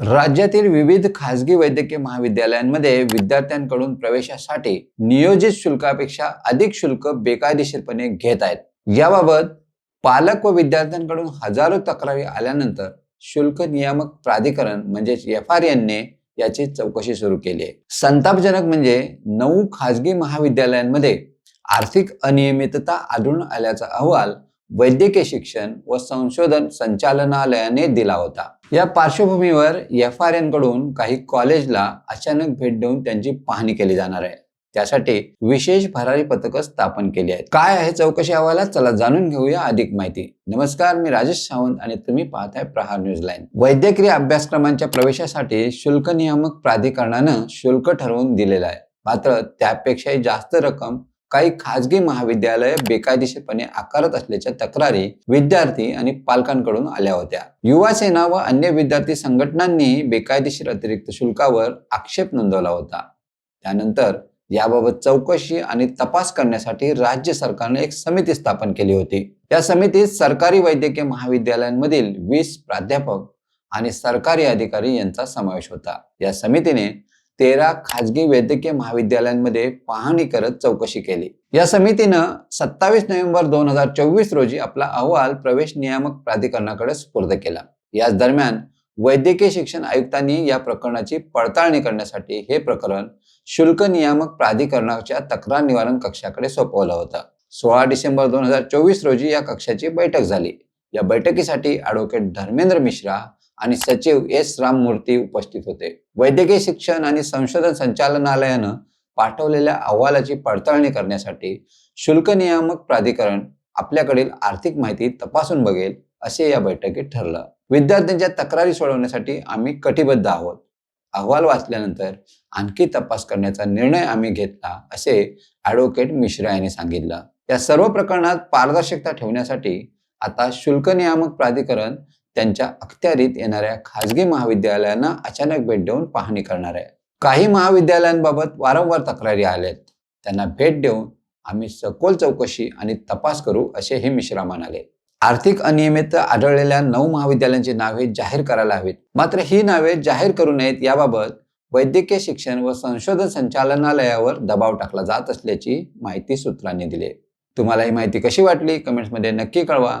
राज्यातील विविध खासगी वैद्यकीय महाविद्यालयांमध्ये विद्यार्थ्यांकडून प्रवेशासाठी नियोजित शुल्कापेक्षा अधिक शुल्क बेकायदेशीरपणे घेत आहेत. याबाबत पालक व विद्यार्थ्यांकडून हजारो तक्रारी आल्यानंतर शुल्क नियामक प्राधिकरण म्हणजेच एफ आर एनने याची चौकशी सुरू केली आहे. संतापजनक म्हणजे नऊ खासगी महाविद्यालयांमध्ये आर्थिक अनियमितता आढळून आल्याचा अहवाल वैद्यकीय शिक्षण व संशोधन संचालनालयाने दिला होता. या पार्श्वभूमीवर एफ आरकडून काही कॉलेजला अचानक भेट देऊन त्यांची पाहणी केली जाणार आहे. त्यासाठी विशेष भरारी पथक स्थापन केली आहेत. काय आहे चौकशी अहवालात? चला जाणून घेऊया अधिक माहिती. नमस्कार मी राजेश सावंत आणि तुम्ही पाहताय प्रहार न्यूज लाईन. वैद्यकीय अभ्यासक्रमांच्या प्रवेशासाठी शुल्क नियामक प्राधिकरणानं शुल्क ठरवून दिलेलं आहे. मात्र त्यापेक्षाही जास्त रक्कम काही खाजगी महाविद्यालय बेकायदेशीरपणे आकारत असल्याच्या तक्रारी विद्यार्थी आणि पालकांकडून आल्या होत्या. युवा सेना व अन्य विद्यार्थी संघटनांनीही बेकायदेशीर अतिरिक्त शुल्कावर आक्षेप नोंदवला होता. त्यानंतर याबाबत चौकशी आणि तपास करण्यासाठी राज्य सरकारने एक समिती स्थापन केली होती. या समितीत सरकारी वैद्यकीय महाविद्यालयांमधील वीस प्राध्यापक आणि सरकारी अधिकारी यांचा समावेश होता. या समितीने तेरा खाजगी वैद्यकीय महाविद्यालयांमध्ये पाहणी करत चौकशी केली. या समितीनं सत्तावीस नोव्हेंबर दोन हजार चोवीस रोजी आपला अहवाल प्रवेश नियामक प्राधिकरणाकडे सुपूर्द केला. याच दरम्यान वैद्यकीय शिक्षण आयुक्तांनी या प्रकरणाची पडताळणी करण्यासाठी हे प्रकरण शुल्क नियामक प्राधिकरणाच्या तक्रार निवारण कक्षाकडे सोपवलं होतं. सोळा डिसेंबर दोन हजार चोवीस रोजी या कक्षाची बैठक झाली. या बैठकीसाठी ॲडव्होकेट धर्मेंद्र मिश्रा आणि सचिव एस. राममूर्ती उपस्थित होते. वैद्यकीय शिक्षण आणि संशोधन संचालनालयानं पाठवलेल्या अहवालाची पडताळणी करण्यासाठी शुल्क नियामक प्राधिकरण आपल्याकडील आर्थिक माहिती तपासून बघेल असे या बैठकीत ठरलं. विद्यार्थ्यांच्या तक्रारी सोडवण्यासाठी आम्ही कटिबद्ध आहोत. अहवाल वाचल्यानंतर आणखी तपास करण्याचा निर्णय आम्ही घेतला असे ॲडव्होकेट मिश्रा यांनी सांगितलं. या सर्व प्रकरणात पारदर्शकता ठेवण्यासाठी आता शुल्क नियामक प्राधिकरण त्यांच्या अखत्यारीत येणाऱ्या खाजगी महाविद्यालयांना अचानक भेट देऊन पाहणी करणार आहे. काही महाविद्यालयांबाबत वारंवार तक्रारी आल्यात. त्यांना भेट देऊन आम्ही सखोल चौकशी आणि तपास करू असे हे मिश्रा म्हणाले. आर्थिक अनियमित आढळलेल्या नऊ महाविद्यालयांची नावे जाहीर करायला हवीत. मात्र ही नावे जाहीर करू नयेत याबाबत वैद्यकीय शिक्षण व संशोधन संचालनालयावर दबाव टाकला जात असल्याची माहिती सूत्रांनी दिली. तुम्हाला ही माहिती कशी वाटली? कमेंट्समध्ये नक्की कळवा.